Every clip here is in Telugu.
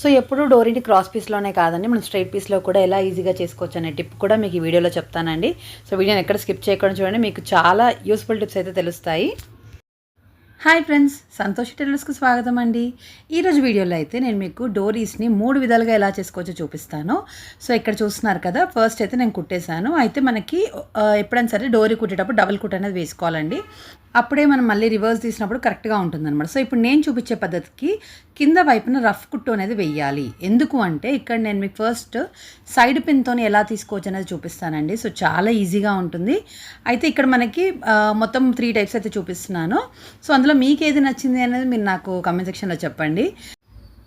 సో ఎప్పుడు డోరీని క్రాస్ పీస్లోనే కాదండి. మనం స్ట్రైట్ పీస్లో కూడా ఎలా ఈజీగా చేసుకోవచ్చు అనే టిప్ కూడా మీకు ఈ వీడియోలో చెప్తానండి. సో వీడియోని ఎక్కడ స్కిప్ చేయకుండా చూడండి. మీకు చాలా యూస్ఫుల్ టిప్స్ అయితే తెలుస్తాయి. హాయ్ ఫ్రెండ్స్ సంతోష్ టెలర్స్కు స్వాగతం అండి. ఈరోజు వీడియోలో అయితే నేను మీకు డోరీస్ని మూడు విధాలుగా ఎలా చేసుకోవచ్చో చూపిస్తాను. సో ఇక్కడ చూస్తున్నారు కదా ఫస్ట్ అయితే నేను కుట్టేశాను. అయితే మనకి ఎప్పుడైనా సరే డోరీ కుట్టేటప్పుడు డబుల్ కుట్ అనేది వేసుకోవాలండి. అప్పుడే మనం మళ్ళీ రివర్స్ తీసినప్పుడు కరెక్ట్గా ఉంటుందన్నమాట. సో ఇప్పుడు నేను చూపించే పద్ధతికి కింద వైపున రఫ్ కుట్టు అనేది వెయ్యాలి. ఎందుకు అంటే ఇక్కడ నేను మీకు ఫస్ట్ సైడ్ పిన్తో ఎలా తీసుకోవచ్చు అనేది చూపిస్తానండి. సో చాలా ఈజీగా ఉంటుంది. అయితే ఇక్కడ మనకి మొత్తం త్రీ టైప్స్ అయితే చూపిస్తున్నాను. సో అందులో మీకు ఏది నచ్చింది అనేది మీరు నాకు కమెంట్ సెక్షన్లో చెప్పండి.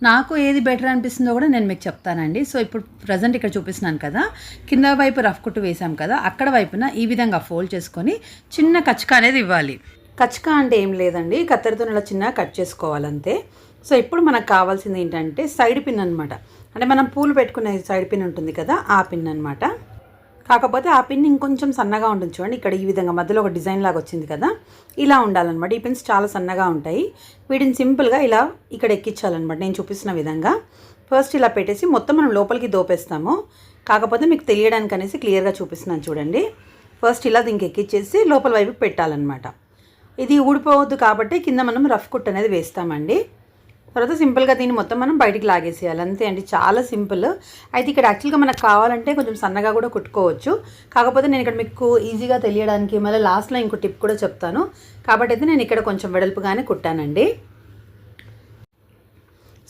నాకు ఏది బెటర్ అనిపిస్తుందో కూడా నేను మీకు చెప్తానండి. సో ఇప్పుడు ప్రజెంట్ ఇక్కడ చూపిస్తున్నాను కదా. కింద వైపు రఫ్ కుట్టు వేసాం కదా. అక్కడ వైపున ఈ విధంగా ఫోల్డ్ చేసుకొని చిన్న కచ్చక అనేది ఇవ్వాలి. కచ్చక అంటే ఏం లేదండి. కత్తెరతో ఇలా చిన్నగా కట్ చేసుకోవాలంతే. సో ఇప్పుడు మనకు కావాల్సింది ఏంటంటే సైడ్ పిన్ అనమాట అంటే మనం పూలు పెట్టుకునే సైడ్ పిన్ ఉంటుంది కదా ఆ పిన్ అనమాట కాకపోతే ఆ పిన్ ఇంకొంచెం సన్నగా ఉంటుంది చూడండి. ఇక్కడ ఈ విధంగా మధ్యలో ఒక డిజైన్ లాగా వచ్చింది కదా. ఇలా ఉండాలన్నమాట. ఈ పిన్స్ చాలా సన్నగా ఉంటాయి. వీటిని సింపుల్గా ఇలా ఇక్కడ ఎక్కించాలన్నమాట. నేను చూపిస్తున్న విధంగా. ఫస్ట్ ఇలా పెట్టేసి మొత్తం మనం లోపలికి దోపేస్తాము. కాకపోతే మీకు తెలియడానికి అనేసి క్లియర్గా చూపిస్తున్నాను చూడండి. ఫస్ట్ ఇలా దీనికి ఎక్కించేసి లోపల వైపు పెట్టాలన్నమాట. ఇది ఊడిపోవద్దు కాబట్టి కింద మనం రఫ్ కుట్ అనేది వేస్తామండి. తర్వాత సింపుల్గా దీన్ని మొత్తం మనం బయటికి లాగేసేయాలి. అంతే అండి. చాలా సింపుల్. అయితే ఇక్కడ యాక్చువల్గా మనకు కావాలంటే కొంచెం సన్నగా కూడా కుట్టుకోవచ్చు. కాకపోతే నేను ఇక్కడ మీకు ఈజీగా తెలియడానికి మళ్ళీ లాస్ట్లో ఇంకో టిప్ కూడా చెప్తాను. కాబట్టి అయితే నేను ఇక్కడ కొంచెం వెడల్పుగానే కుట్టానండి.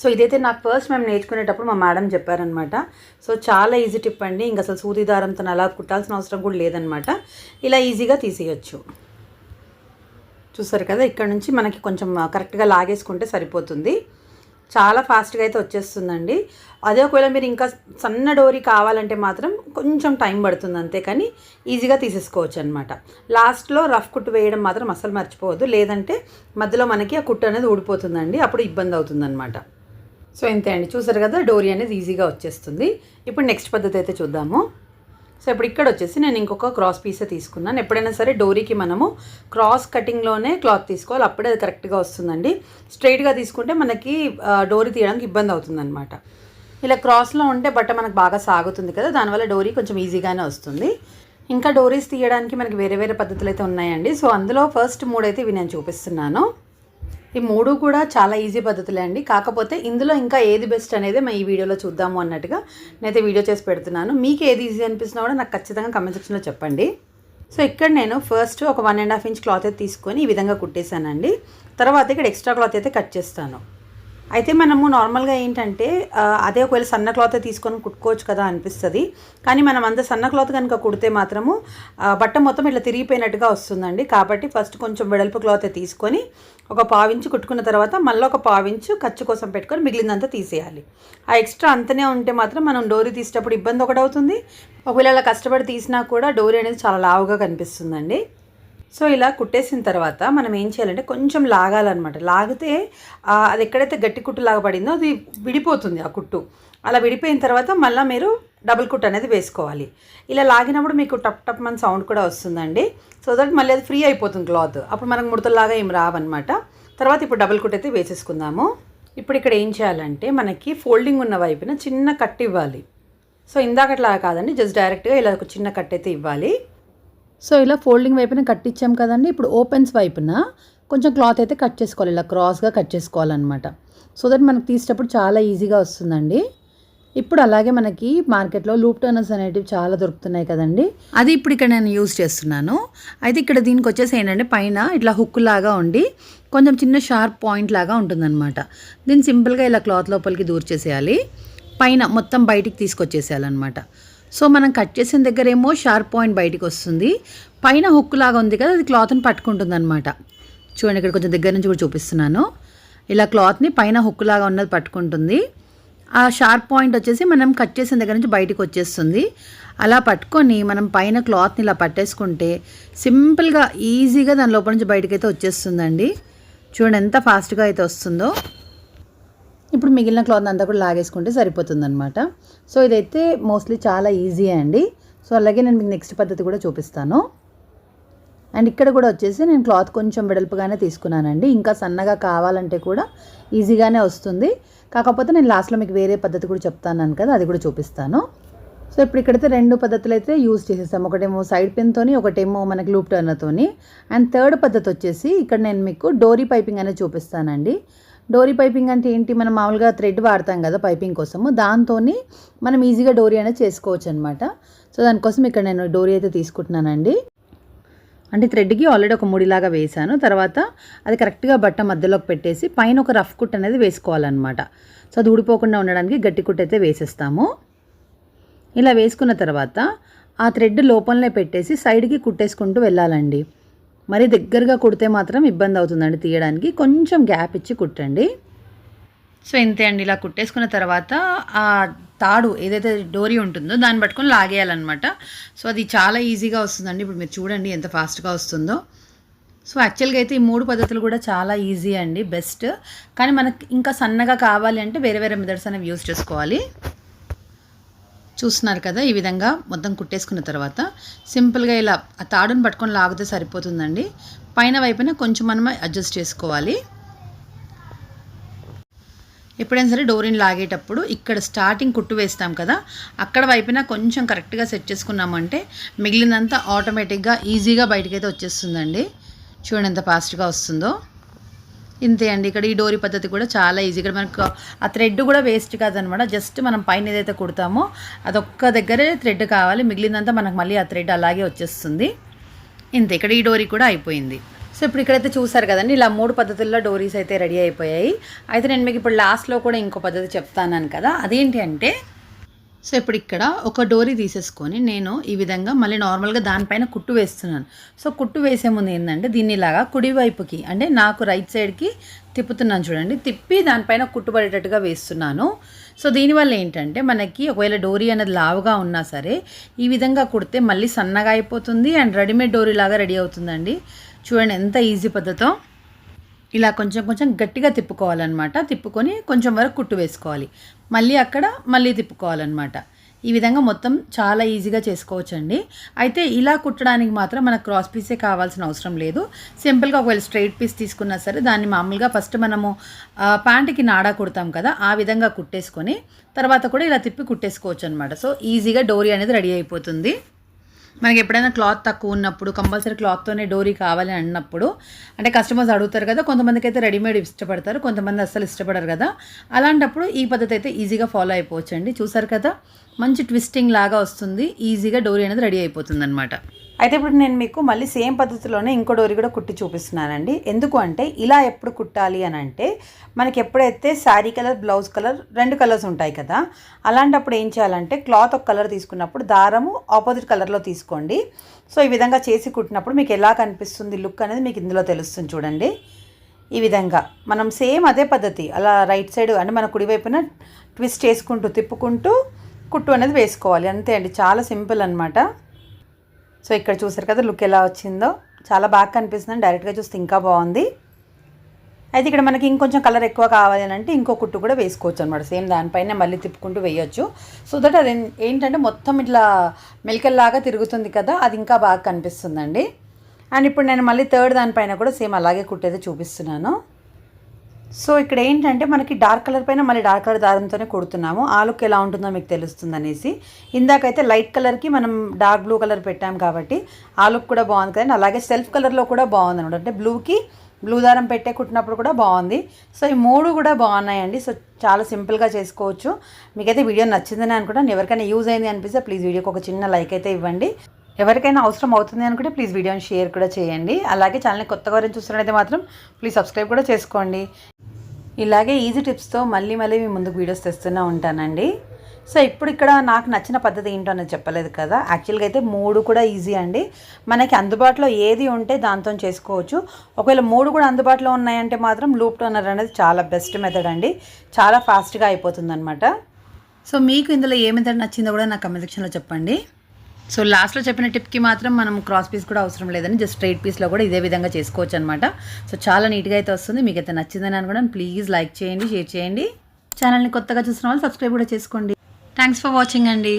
సో ఇదైతే నాకు ఫస్ట్ మేము నేర్చుకునేటప్పుడు మా మేడం చెప్పారనమాట సో చాలా ఈజీ టిప్ అండి. ఇంకా అసలు సూది దారంతో అలా కుట్టాల్సిన అవసరం కూడా లేదనమాట ఇలా ఈజీగా తీసేయచ్చు. చూసారు కదా ఇక్కడ నుంచి మనకి కొంచెం కరెక్ట్గా లాగేసుకుంటే సరిపోతుంది. చాలా ఫాస్ట్గా అయితే వచ్చేస్తుందండి. అదే ఒకవేళ మీరు ఇంకా సన్న డోరీ కావాలంటే మాత్రం కొంచెం టైం పడుతుంది అంతే కానీ ఈజీగా తీసేసుకోవచ్చు అనమాట లాస్ట్లో రఫ్ కుట్టు వేయడం మాత్రం అస్సలు మర్చిపోవద్దు. లేదంటే మధ్యలో మనకి ఆ కుట్టు అనేది ఊడిపోతుందండి అప్పుడు ఇబ్బంది అవుతుందన్నమాట సో ఇంతే అండి. చూసారు కదా డోరీ అనేది ఈజీగా వచ్చేస్తుంది. ఇప్పుడు నెక్స్ట్ పద్ధతి అయితే చూద్దాము. సో ఇప్పుడు ఇక్కడ వచ్చేసి నేను ఇంకొక క్రాస్ పీసే తీసుకున్నాను ఎప్పుడైనా సరే డోరీకి మనము క్రాస్ కటింగ్లోనే క్లాత్ తీసుకోవాలి. అప్పుడే అది కరెక్ట్గా వస్తుందండి. స్ట్రైట్గా తీసుకుంటే మనకి డోరీ తీయడానికి ఇబ్బంది అవుతుందన్నమాట. ఇలా క్రాస్లో ఉంటే బట్ట మనకు బాగా సాగుతుంది కదా. దానివల్ల డోరీ కొంచెం ఈజీగానే వస్తుంది. ఇంకా డోరీస్ తీయడానికి మనకి వేరే వేరే పద్ధతులు అయితే ఉన్నాయండి. సో అందులో ఫస్ట్ మూడైతే ఇవి నేను చూపిస్తున్నాను. ఈ మూడు కూడా చాలా ఈజీ పద్ధతులే అండి. కాకపోతే ఇందులో ఇంకా ఏది బెస్ట్ అనేది మేము ఈ వీడియోలో చూద్దాము అన్నట్టుగా నేనైతే వీడియో చేసి పెడుతున్నాను. మీకు ఏది ఈజీ అనిపిస్తున్నా కూడా నాకు ఖచ్చితంగా కమెంట్ సెక్షన్లో చెప్పండి. సో ఇక్కడ నేను ఫస్ట్ ఒక one and half inch cloth అయితే తీసుకొని ఈ విధంగా కుట్టేశానండి. తర్వాత ఇక్కడ ఎక్స్ట్రా క్లాత్ అయితే కట్ చేస్తాను. అయితే మనము నార్మల్గా ఏంటంటే అదే ఒకవేళ సన్న క్లాత్ తీసుకొని కుట్టుకోవచ్చు కదా అనిపిస్తుంది. కానీ మనం అంత సన్న క్లాత్ కనుక కుడితే మాత్రము బట్ట మొత్తం ఇట్లా తిరిగిపోయినట్టుగా వస్తుందండి. కాబట్టి ఫస్ట్ కొంచెం వెడల్పు క్లాత్ తీసుకొని ఒక పావించు కుట్టుకున్న తర్వాత మళ్ళీ ఒక పావించు ఖర్చు కోసం పెట్టుకొని మిగిలిందంతా తీసేయాలి. ఆ ఎక్స్ట్రా అంతనే ఉంటే మాత్రం మనం డోరీ తీసేటప్పుడు ఇబ్బంది ఒకటి అవుతుంది. ఒకవేళ అలా కష్టపడి తీసినా కూడా డోరీ అనేది చాలా లావుగా కనిపిస్తుందండి. సో ఇలా కుట్టేసిన తర్వాత మనం ఏం చేయాలంటే కొంచెం లాగాలన్నమాట. లాగితే అది ఎక్కడైతే గట్టి కుట్టు లాగా పడిందో అది విడిపోతుంది ఆ కుట్టు. అలా విడిపోయిన తర్వాత మళ్ళీ మీరు డబుల్ కుట్ అనేది వేసుకోవాలి. ఇలా లాగినప్పుడు మీకు టప్ టప్ మన సౌండ్ కూడా వస్తుందండి. సో దట్ మళ్ళీ అది ఫ్రీ అయిపోతుంది క్లాత్. అప్పుడు మనకు ముడతలాగా ఏం రావన్నమాట. తర్వాత ఇప్పుడు డబుల్ కుట్ అయితే వేసేసుకుందాము. ఇప్పుడు ఇక్కడ ఏం చేయాలంటే మనకి ఫోల్డింగ్ ఉన్న వైపున చిన్న కట్ ఇవ్వాలి. సో ఇందాకట్లా కాదండి జస్ట్ డైరెక్ట్గా ఇలా ఒక చిన్న కట్ అయితే ఇవ్వాలి. సో ఇలా ఫోల్డింగ్ వైపున కట్టించాం కదండి. ఇప్పుడు ఓపెన్స్ వైపున కొంచెం క్లాత్ అయితే కట్ చేసుకోవాలి. ఇలా క్రాస్గా కట్ చేసుకోవాలన్నమాట. సో దట్ మనకు తీసేటప్పుడు చాలా ఈజీగా వస్తుందండి. ఇప్పుడు అలాగే మనకి మార్కెట్లో లూప్ టర్నర్స్ అనేటివి చాలా దొరుకుతున్నాయి కదండి. అది ఇప్పుడు ఇక్కడ నేను యూజ్ చేస్తున్నాను. అయితే ఇక్కడ దీనికి వచ్చేసి ఏంటంటే పైన ఇట్లా హుక్ లాగా ఉండి కొంచెం చిన్న షార్ప్ పాయింట్ లాగా ఉంటుందన్నమాట. దీన్ని సింపుల్గా ఇలా క్లాత్ లోపలికి దూర్ చేసేయాలి పైన మొత్తం బయటికి తీసుకొచ్చేసేయాలన్నమాట. సో మనం కట్ చేసిన దగ్గర ఏమో షార్ప్ పాయింట్ బయటకు వస్తుంది. పైన హుక్ లాగా ఉంది కదా అది క్లాత్ని పట్టుకుంటుంది అనమాట చూడండి ఇక్కడ కొంచెం దగ్గర నుంచి కూడా చూపిస్తున్నాను. ఇలా క్లాత్ని పైన హుక్ లాగా ఉన్నది పట్టుకుంటుంది. ఆ షార్ప్ పాయింట్ వచ్చేసి మనం కట్ చేసిన దగ్గర నుంచి బయటకు వచ్చేస్తుంది. అలా పట్టుకొని మనం పైన క్లాత్ని ఇలా పట్టేసుకుంటే సింపుల్గా ఈజీగా దాని లోపల నుంచి బయటకైతే అయితే వచ్చేస్తుందండి. చూడండి ఎంత ఫాస్ట్గా అయితే వస్తుందో. ఇప్పుడు మిగిలిన క్లాత్ అంతా కూడా లాగేసుకుంటే సరిపోతుంది అనమాట సో ఇదైతే మోస్ట్లీ చాలా ఈజీ అండి. సో అలాగే నేను మీకు నెక్స్ట్ పద్ధతి కూడా చూపిస్తాను. అండ్ ఇక్కడ కూడా వచ్చేసి నేను క్లాత్ కొంచెం వెడల్పుగానే తీసుకున్నానండి. ఇంకా సన్నగా కావాలంటే కూడా ఈజీగానే వస్తుంది. కాకపోతే నేను లాస్ట్లో మీకు వేరే పద్ధతి కూడా చెప్తాను కదా అది కూడా చూపిస్తాను. సో ఇప్పుడు ఇక్కడైతే రెండు పద్ధతులు అయితే యూజ్ చేసేసాము. ఒకటేమో సైడ్ పెన్తోని ఒకటేమో మనకి లూప్ టర్నర్తోని అండ్ థర్డ్ పద్ధతి వచ్చేసి ఇక్కడ నేను మీకు డోరీ పైపింగ్ అనేది చూపిస్తానండి. డోరీ పైపింగ్ అంటే ఏంటి? మనం మామూలుగా థ్రెడ్ వాడతాం కదా పైపింగ్ కోసము. దాంతో మనం ఈజీగా డోరీ అనేది చేసుకోవచ్చు అనమాట సో దానికోసం ఇక్కడ నేను డోరీ అయితే తీసుకుంటున్నానండి. అంటే థ్రెడ్కి ఆల్రెడీ ఒక ముడిలాగా వేసాను తర్వాత అది కరెక్ట్గా బట్ట మధ్యలోకి పెట్టేసి పైన ఒక రఫ్ కుట్ అనేది వేసుకోవాలన్నమాట. సో అది ఊడిపోకుండా ఉండడానికి గట్టి కుట్ అయితే వేసేస్తాము. ఇలా వేసుకున్న తర్వాత ఆ థ్రెడ్ లోపలనే పెట్టేసి సైడ్కి కుట్టేసుకుంటూ వెళ్ళాలండి. మరి దగ్గరగా కుడితే మాత్రం ఇబ్బంది అవుతుందండి తీయడానికి. కొంచెం గ్యాప్ ఇచ్చి కుట్టండి. సో ఇంతే అండి. ఇలా కుట్టేసుకున్న తర్వాత ఆ తాడు ఏదైతే డోరీ ఉంటుందో దాన్ని పట్టుకొని లాగేయాలన్నమాట. సో అది చాలా ఈజీగా వస్తుందండి. ఇప్పుడు మీరు చూడండి ఎంత ఫాస్ట్గా వస్తుందో. సో యాక్చువల్గా అయితే ఈ మూడు పద్ధతులు కూడా చాలా ఈజీ అండి. బెస్ట్. కానీ మనకి ఇంకా సన్నగా కావాలి అంటే వేరే వేరే మెథడ్స్ అనేవి యూస్ చేసుకోవాలి. చూస్తున్నారు కదా ఈ విధంగా మొత్తం కుట్టేసుకున్న తర్వాత సింపుల్గా ఇలా ఆ తాడును పట్టుకొని లాగితే సరిపోతుందండి. పైన వైపున కొంచెం మనం అడ్జస్ట్ చేసుకోవాలి. ఎప్పుడైనా సరే డోరీని లాగేటప్పుడు ఇక్కడ స్టార్టింగ్ కుట్టు వేస్తాం కదా అక్కడ వైపున కొంచెం కరెక్ట్గా సెట్ చేసుకున్నామంటే మిగిలినంత ఆటోమేటిక్గా ఈజీగా బయటకైతే వచ్చేస్తుందండి. చూడండి ఎంత ఫాస్ట్గా వస్తుందో. ఇంతే అండి. ఇక్కడ ఈ డోరీ పద్ధతి కూడా చాలా ఈజీ ఇక్కడ మనకు ఆ థ్రెడ్ కూడా వేస్ట్ కాదనమాట. జస్ట్ మనం పైన ఏదైతే కుడతామో అదొక్క దగ్గరే థ్రెడ్ కావాలి. మిగిలినంతా మనకు మళ్ళీ ఆ థ్రెడ్ అలాగే వచ్చేస్తుంది. ఇంతే ఇక్కడ ఈ డోరీ కూడా అయిపోయింది. సో ఇప్పుడు ఇక్కడైతే చూసారు కదండి ఇలా మూడు పద్ధతుల్లో డోరీస్ అయితే రెడీ అయిపోయాయి. అయితే నేను మీకు ఇప్పుడు లాస్ట్లో కూడా ఇంకో పద్ధతి చెప్తాను కదా అదేంటి అంటే సో ఇప్పుడు ఇక్కడ ఒక డోరీ తీసేసుకొని నేను ఈ విధంగా మళ్ళీ నార్మల్గా దానిపైన కుట్టు వేస్తున్నాను. సో కుట్టు వేసే ముందు ఏంటంటే దీన్ని ఇలాగా కుడివైపుకి అంటే నాకు రైట్ సైడ్కి తిప్పుతున్నాను చూడండి. తిప్పి దానిపైన కుట్టుబడేటట్టుగా వేస్తున్నాను. సో దీనివల్ల ఏంటంటే మనకి ఒకవేళ డోరీ అనేది లావుగా ఉన్నా సరే ఈ విధంగా కుడితే మళ్ళీ సన్నగా అయిపోతుంది అండ్ రెడీమేడ్ డోరీ లాగా రెడీ అవుతుందండి. చూడండి ఎంత ఈజీ పద్ధతో. ఇలా కొంచెం కొంచెం గట్టిగా తిప్పుకోవాలన్నమాట. తిప్పుకొని కొంచెం వరకు కుట్టు వేసుకోవాలి. మళ్ళీ అక్కడ మళ్ళీ తిప్పుకోవాలన్నమాట. ఈ విధంగా మొత్తం చాలా ఈజీగా చేసుకోవచ్చండి. అయితే ఇలా కుట్టడానికి మాత్రం మనకు క్రాస్ పీసే కావాల్సిన అవసరం లేదు. సింపుల్గా ఒకవేళ స్ట్రైట్ పీస్ తీసుకున్నా సరే దాన్ని మామూలుగా ఫస్ట్ మనము ప్యాంటుకి నాడా కుడతాం కదా ఆ విధంగా కుట్టేసుకొని తర్వాత కూడా ఇలా తిప్పి కుట్టేసుకోవచ్చు అనమాట సో ఈజీగా డోరీ అనేది రెడీ అయిపోతుంది. మనకి ఎప్పుడైనా క్లాత్ తక్కువ ఉన్నప్పుడు కంపల్సరీ క్లాత్తోనే డోరీ కావాలి అన్నప్పుడు అంటే కస్టమర్స్ అడుగుతారు కదా కొంతమందికి అయితే రెడీమేడ్ ఇష్టపడతారు కొంతమంది అస్సలు ఇష్టపడరు కదా. అలాంటప్పుడు ఈ పద్ధతి అయితే ఈజీగా ఫాలో అయిపోవచ్చు అండి చూసారు కదా మంచి ట్విస్టింగ్ లాగా వస్తుంది ఈజీగా డోరీ అనేది రెడీ అయిపోతుంది అనమాట అయితే ఇప్పుడు నేను మీకు మళ్ళీ సేమ్ పద్ధతిలోనే ఇంకో డోరీ కూడా కుట్టి చూపిస్తున్నానండి. ఎందుకు అంటే ఇలా ఎప్పుడు కుట్టాలి అని అంటే మనకి ఎప్పుడైతే శారీ కలర్ బ్లౌజ్ కలర్ రెండు కలర్స్ ఉంటాయి కదా అలాంటప్పుడు ఏం చేయాలంటే క్లాత్ ఒక కలర్ తీసుకున్నప్పుడు దారము ఆపోజిట్ కలర్లో తీసుకోండి. సో ఈ విధంగా చేసి కుట్టినప్పుడు మీకు ఎలా కనిపిస్తుంది లుక్ అనేది మీకు ఇందులో తెలుస్తుంది చూడండి. ఈ విధంగా మనం సేమ్ అదే పద్ధతి అలా రైట్ సైడ్ అంటే మన కుడివైపున ట్విస్ట్ చేసుకుంటూ తిప్పుకుంటూ కుట్టు అనేది వేసుకోవాలి. అంతే అండి చాలా సింపుల్ అనమాట సో ఇక్కడ చూసారు కదా లుక్ ఎలా వచ్చిందో. చాలా బాగా కనిపిస్తుంది. డైరెక్ట్గా చూస్తే ఇంకా బాగుంది. అయితే ఇక్కడ మనకి ఇంకొంచెం కలర్ ఎక్కువ కావాలి అని అంటే ఇంకో కుట్టు కూడా వేసుకోవచ్చు అనమాట సేమ్ దానిపైన మళ్ళీ తిప్పుకుంటూ వేయొచ్చు. సో దట్ అది ఏంటంటే మొత్తం ఇట్లా మెలికల్లాగా తిరుగుతుంది కదా అది ఇంకా బాగా కనిపిస్తుందండి. అండ్ ఇప్పుడు నేను మళ్ళీ థర్డ్ దానిపైన కూడా సేమ్ అలాగే కుట్టేది చూపిస్తున్నాను. సో ఇక్కడ ఏంటంటే మనకి డార్క్ కలర్ పైన మళ్ళీ డార్క్ కలర్ దారంతోనే కుడుతున్నాము. ఆ లుక్ ఎలా ఉంటుందో మీకు తెలుస్తుంది అనేసి ఇందాకైతే లైట్ కలర్కి మనం డార్క్ బ్లూ కలర్ పెట్టాం కాబట్టి ఆ లుక్ కూడా బాగుంది కదండి. అలాగే సెల్ఫ్ కలర్లో కూడా బాగుంది అనమాట అంటే బ్లూకి బ్లూ దారం పెట్టే కుట్టినప్పుడు కూడా బాగుంది. సో ఈ మూడు కూడా బాగున్నాయండి. సో చాలా సింపుల్గా చేసుకోవచ్చు. మీకైతే వీడియో నచ్చిందని అనుకుంటాను ఎవరికైనా యూజ్ అయింది అనిపిస్తే ప్లీజ్ వీడియోకి ఒక చిన్న లైక్ అయితే ఇవ్వండి. ఎవరికైనా అవసరం అవుతుంది అనుకుంటే ప్లీజ్ వీడియోని షేర్ కూడా చేయండి. అలాగే ఛానల్ని కొత్తగా వారిని చూస్తున్నట్టయితే మాత్రం ప్లీజ్ సబ్స్క్రైబ్ కూడా చేసుకోండి. ఇలాగే ఈజీ టిప్స్తో మళ్ళీ మళ్ళీ మీ ముందుకు వీడియోస్ తెస్తూనే ఉంటానండి. సో ఇప్పుడు ఇక్కడ నాకు నచ్చిన పద్ధతి ఏంటో అనేది చెప్పలేదు కదా. యాక్చువల్గా అయితే మూడు కూడా ఈజీ అండి. మనకి అందుబాటులో ఏది ఉంటే దాంతో చేసుకోవచ్చు. ఒకవేళ మూడు కూడా అందుబాటులో ఉన్నాయంటే మాత్రం లూప్ టర్నర్ అనేది చాలా బెస్ట్ మెథడ్ అండి. చాలా ఫాస్ట్గా అయిపోతుంది అనమాట సో మీకు ఇందులో ఏ మెథడ్ నచ్చిందో కూడా నాకు కమెంట్ సెక్షన్లో చెప్పండి. సో లాస్ట్లో చెప్పిన టిప్కి మాత్రం మనం క్రాస్ పీస్ కూడా అవసరం లేదని జస్ట్ స్ట్రైట్ పీస్లో కూడా ఇదే విధంగా చేసుకోవచ్చు అనమాట సో చాలా నీట్గా అయితే వస్తుంది. మీకు అయితే నచ్చిందని అనుకోవడం ప్లీజ్ లైక్ చేయండి షేర్ చేయండి. ఛానల్ని కొత్తగా చూసిన వాళ్ళు సబ్స్క్రైబ్ కూడా చేసుకోండి. థ్యాంక్స్ ఫర్ వాచింగ్ అండి.